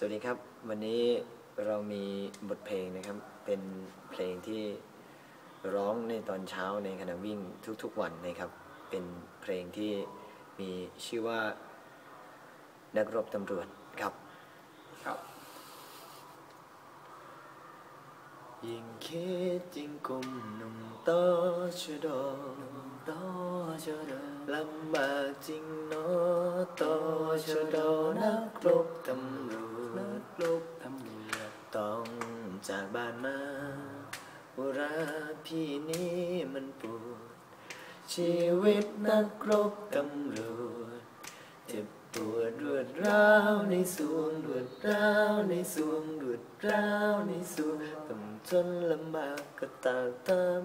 สวัสดีครับ วันนี้เรามีบทเพลงนะครับ เป็นเพลงที่ร้องในตอนเช้าในขณะวิ่งทุกๆวันนะครับ เป็นเพลงที่มีชื่อว่านักรบตำรวจครับครับ ยิ่งคิดยิ่งกุมหนุ่มต่อชะดอต่อชะดอลำบากจริงเนอต่อชะดอนักรบตำ พี่นี้มันปวด ชีวิตนักรบตำรวจเจ็บปวดรวดร้าวในสวงรวดร้าวในสวงรวดร้าวในสวงต้องจนลำบากก็ตากตาม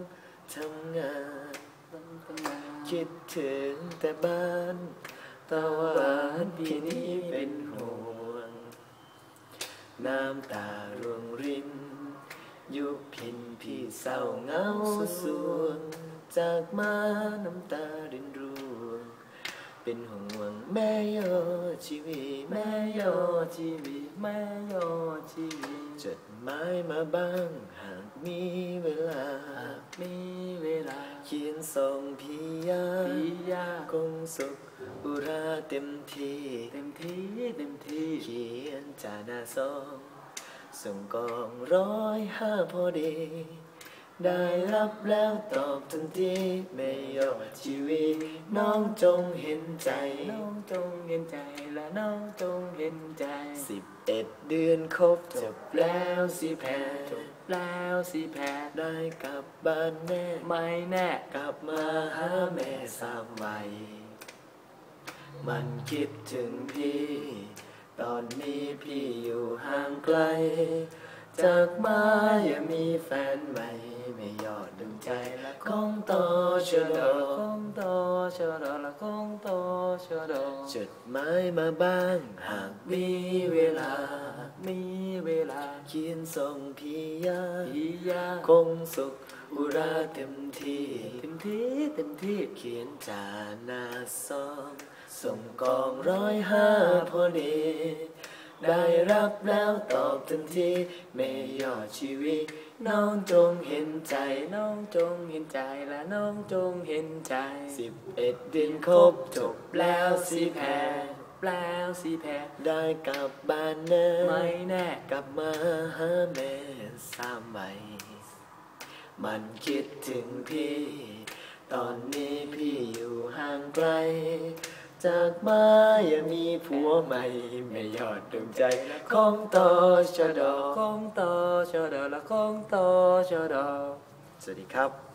ทำงานต้องทำงานคิดถึงแต่บ้านตะวันพี่นี้เป็นห่วง น้ำตาร่วงริน ยุบพินพี่เศร้าเหงาสวงจากมาน้ำตารินร่วงเป็นห่วงแม่ยอชีวิตแม่ยอชีวิตแม่ยอชีวิตจดหมายมาบ้างหากมีเวลาหากมีเวลา เขียนส่งพี่ยาพิยาคงสุขอุราเต็มที่เต็มที่เต็มที่เขียนจาหน้าซอง ส่งกองร้อยห้าพอดี ได้รับแล้วตอบทันทีไม่ยอดชีวิตน้องจงเห็นใจ น้องจงเห็นใจและน้องจงเห็นใจสิบเอ็ดเดือนครบจบแล้วสิแพ้จบแล้วสิแพ้ได้กลับบ้านแน่ไม่แน่กลับมาหาแม่สามวัยมันคิดถึงพี่ ตอนนี้พี่อยู่ห่างไกล จากมาอย่ามีแฟนใหม่ ไม่ยอดดึงใจละคงต่อชะดอคงโตชะดอละคงโตชะดอจดหมายมาบ้าง หากมีเวลา มีเวลาเขียนส่งพี่ยาพิยาคงสุขอุราเต็มที่ เต็มที่ เต็มที่เขียนจานาซอง ส่งกองร้อยห้าพอดี ได้รับแล้วตอบทันทีไม่ย่อชีวิต น้องจงเห็นใจ น้องจงเห็นใจและน้องจงเห็นใจสิบเอ็ดเดือนครบจบแล้วสิแพ้แล้วสิแพ้ได้กลับบ้านแน่ไม่แน่กลับมาหาแม่สามใบมันคิดถึงพี่ ตอนนี้พี่อยู่ห่างไกล จากมาอย่ามีผัวใหม่ไม่ยอดดวงใจของต่อชะดอคงโตชะดอละคงโตชะดอสวัสดีครับ